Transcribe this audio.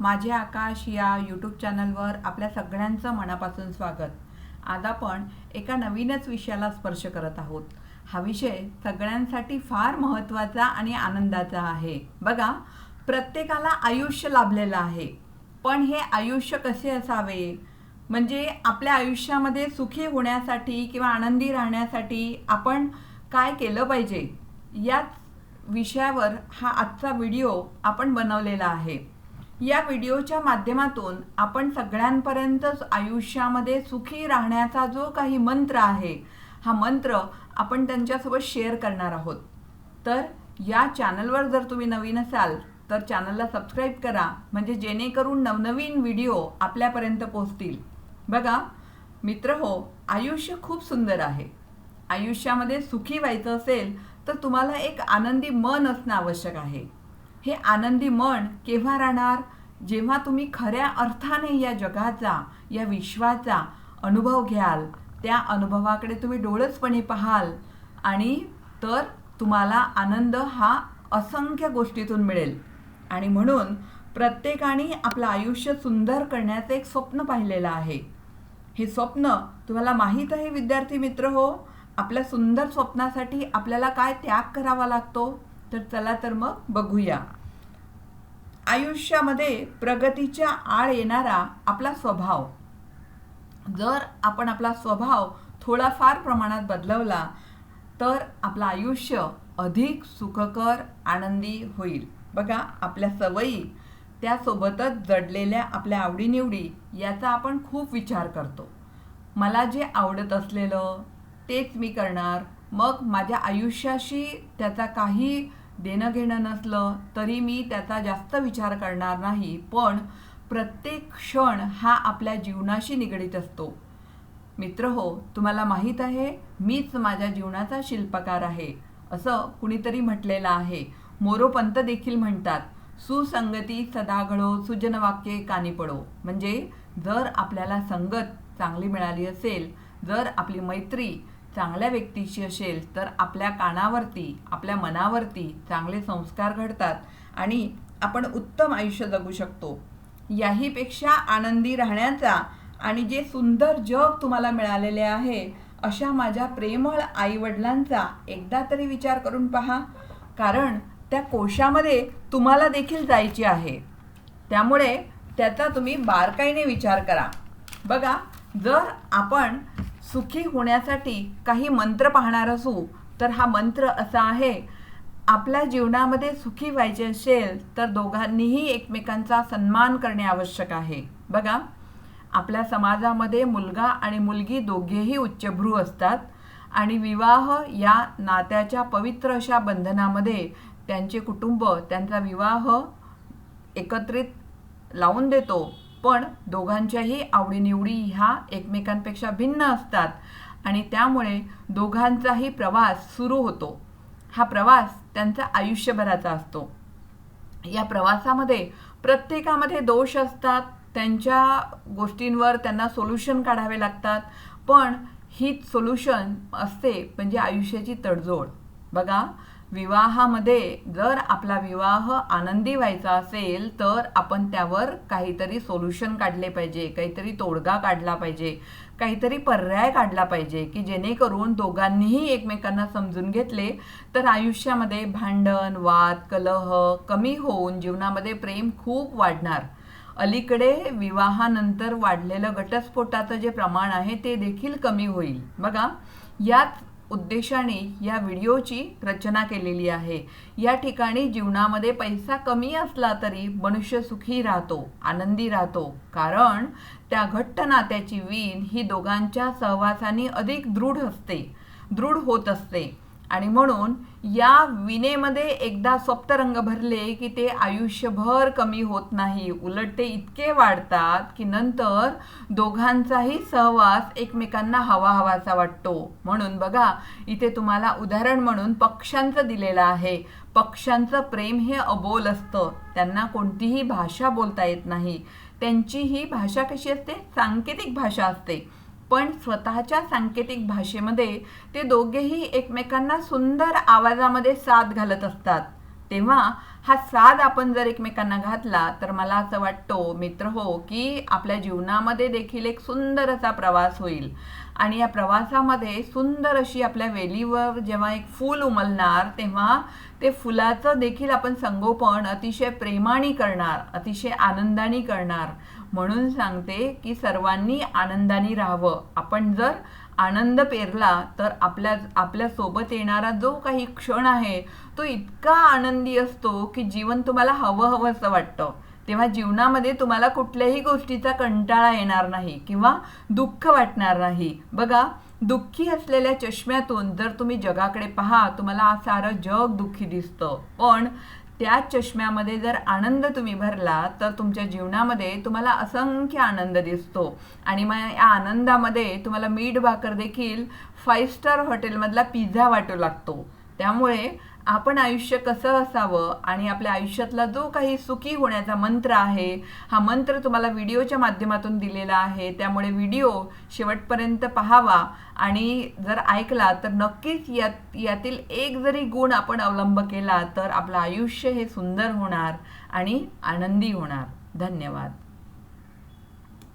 माझे आकाश या यूट्यूब चॅनलवर आपल्या सगळ्यांचं मनापासून स्वागत. आज आपण एका नवीनच विषयाला स्पर्श करत आहोत. हा विषय सगळ्यांसाठी फार महत्त्वाचा आणि आनंदाचा आहे. बघा प्रत्येकाला आयुष्य लाभलेलं आहे. पण हे आयुष्य कसे असावे? म्हणजे आपल्या आयुष्यामध्ये सुखी होण्यासाठी किंवा आनंदी राहण्यासाठी आपण काय केलं पाहिजे? याच विषयावर हा आजचा व्हिडिओ आपण बनवलेला आहे. या व्हिडिओच्या माध्यमातून आपण सगळ्यांपर्यंत आयुष्यामध्ये सुखी राहण्याचा जो काही मंत्र आहे हा मंत्र आपण त्यांच्यासोबत शेअर करणार आहोत. तर या चॅनलवर जर तुम्ही नवीन असाल तर चॅनलला सबस्क्राईब करा. म्हणजे जेणेकरून नवनवीन व्हिडिओ आपल्यापर्यंत पोहोचतील. बघा मित्र हो आयुष्य खूप सुंदर आहे. आयुष्यामध्ये सुखी व्हायचं असेल तर तुम्हाला एक आनंदी मन असणं आवश्यक आहे. हे आनंदी मन केव्हा राहणार? जेव्हा तुम्ही खऱ्या अर्थाने या जगाचा या विश्वाचा अनुभव घ्याल त्या अनुभवाकडे तुम्ही डोळसपणे पाहाल आणि तर तुम्हाला आनंद हा असंख्य गोष्टीतून मिळेल. आणि म्हणून प्रत्येकाने आपलं आयुष्य सुंदर करण्याचं एक स्वप्न पाहिलेलं आहे. हे स्वप्न तुम्हाला माहीत आहे विद्यार्थी मित्र हो? आपल्या सुंदर स्वप्नासाठी आपल्याला काय त्याग करावा लागतो? तर चला तर मग बघूया. आयुष्यामध्ये प्रगतीच्या आळ येणारा आपला स्वभाव. जर आपण आपला स्वभाव थोडाफार प्रमाणात बदलवला तर आपलं आयुष्य अधिक सुखकर आनंदी होईल. बघा आपल्या सवयी त्यासोबतच जडलेल्या आपल्या आवडीनिवडी याचा आपण खूप विचार करतो. मला जे आवडत असलेलं तेच मी करणार मग माझ्या आयुष्याशी त्याचा काही देणं घेणं नसलं तरी मी त्याचा जास्त विचार करणार नाही. पण प्रत्येक क्षण हा आपल्या जीवनाशी निगडीत असतो. मित्र हो तुम्हाला माहीत आहे मीच माझ्या जीवनाचा शिल्पकार आहे असं कुणीतरी म्हटलेलं आहे. मोरोपंत देखील म्हणतात सुसंगती सदा घडो सुजनवाक्ये कानी पडो. म्हणजे जर आपल्याला संगत चांगली मिळाली असेल जर आपली मैत्री चांगल्या व्यक्तीशी असेल तर आपल्या कानावरती आपल्या मनावरती चांगले संस्कार घडतात आणि आपण उत्तम आयुष्य जगू शकतो. याहीपेक्षा आनंदी राहण्याचा आणि जे सुंदर जग तुम्हाला मिळालेले आहे अशा माझ्या प्रेमळ आईवडिलांचा एकदा तरी विचार करून पहा. कारण त्या कोशामध्ये तुम्हाला देखील जायची आहे. त्यामुळे त्याचा तुम्ही बारकाईने विचार करा. बघा जर आपण सुखी होण्यासाठी काही मंत्र पाहणार असू तर हा मंत्र असा आहे आपल्या जीवनामध्ये सुखी व्हायचे असेल तर दोघांनीही एकमेकांचा सन्मान करणे आवश्यक आहे. बघा आपल्या समाजामध्ये मुलगा आणि मुलगी दोघेही उच्चभ्रू असतात आणि विवाह या नात्याच्या पवित्र अशा बंधनामध्ये त्यांचे कुटुंब त्यांचा विवाह एकत्रित लावून देतो. पण दोघांच्याही आवडीनिवडी ह्या एकमेकांपेक्षा भिन्न असतात. आणि त्यामुळे दोघांचाही प्रवास सुरू होतो. हा प्रवास त्यांचा आयुष्यभराचा असतो. या प्रवासामध्ये प्रत्येकामध्ये दोष असतात. त्यांच्या गोष्टींवर त्यांना सोल्युशन काढावे लागतात. पण हीच सोल्युशन असते म्हणजे आयुष्याची तडजोड. बघा विवाहामध्ये जर आपला विवाह आनंदी व्हायचा असेल तर आपण त्यावर काहीतरी सोल्युशन काढले पाहिजे काहीतरी तोडगा काढला पाहिजे काहीतरी पर्याय काढला पाहिजे की जेणेकरून दोघांनीही एकमेकांना समजून घेतले तर आयुष्यामध्ये भांडण वाद कलह कमी होऊन जीवनामध्ये प्रेम खूप वाढणार. अलीकडे विवाहानंतर वाढलेलं घटस्फोटाचं जे प्रमाण आहे ते देखील कमी होईल. बघा याच उद्देशाने या व्हिडिओची रचना केलेली आहे. या ठिकाणी जीवनामध्ये पैसा कमी असला तरी मनुष्य सुखी राहतो आनंदी राहतो. कारण त्या घट्ट नात्याची वीण ही दोघांच्या सहवासाने अधिक दृढ असते. दृढ होत असते. आणि म्हणून या विनेमध्ये एकदा सप्तरंग भरले की ते आयुष्यभर कमी होत नाही. उलट ते इतके वाढतात की नंतर दोघांचाही सहवास एकमेकांना हवा हवासा वाटतो. म्हणून बघा इथे तुम्हाला उदाहरण म्हणून पक्ष्यांचं दिलेलं आहे. पक्ष्यांचं प्रेम हे अबोल असतं. त्यांना कोणतीही भाषा बोलता येत नाही. त्यांची ही भाषा कशी असते? सांकेतिक भाषा असते. पण स्वतःच्या सांकेतिक भाषेमध्ये ते दोघेही एकमेकांना सुंदर आवाजामध्ये साथ घालत असतात. तेव्हा हा साध आपण जर एकमेकांना घातला तर मला असं वाटतो मित्र हो की आपल्या जीवनामध्ये देखील एक सुंदर असा प्रवास होईल. आणि या प्रवासामध्ये सुंदर अशी आपल्या वेलीवर जेव्हा एक फूल उमलणार तेव्हा ते फुलाचं देखील आपण संगोपन अतिशय प्रेमाने करणार अतिशय आनंदाने करणार. म्हणून सांगते की सर्वांनी आनंदाने राहावं. आपण जर आनंद पेरला तर आपल्या आपल्यासोबत येणारा जो काही क्षण आहे तो इतका आनंदी असतो की जीवन तुम्हाला हवं हवं असं वाटतं. तेव्हा जीवनामध्ये तुम्हाला कुठल्याही गोष्टीचा कंटाळा येणार नाही किंवा दुःख वाटणार नाही. बघा दुःखी असलेल्या चष्म्यातून जर तुम्ही जगाकडे पहा तुम्हाला सारं जग दुःखी दिसतं. पण त्याच चष्म्यामध्ये जर आनंद तुम्ही भरला तर तुमच्या जीवनामध्ये तुम्हाला असंख्य आनंद दिसतो. आणि मग या आनंदामध्ये तुम्हाला मीठ भाकर देखील फाईव्ह स्टार हॉटेलमधला पिझ्झा वाटू लागतो. त्यामुळे आपण आयुष्य कसं असावं आणि आपल्या आयुष्यातला जो काही सुखी होण्याचा मंत्र आहे हा मंत्र तुम्हाला व्हिडिओच्या माध्यमातून दिलेला आहे. त्यामुळे व्हिडिओ शेवटपर्यंत पाहावा आणि जर ऐकला तर नक्कीच यात यातील एक जरी गुण आपण अवलंब केला तर आपलं आयुष्य हे सुंदर होणार आणि आनंदी होणार. धन्यवाद.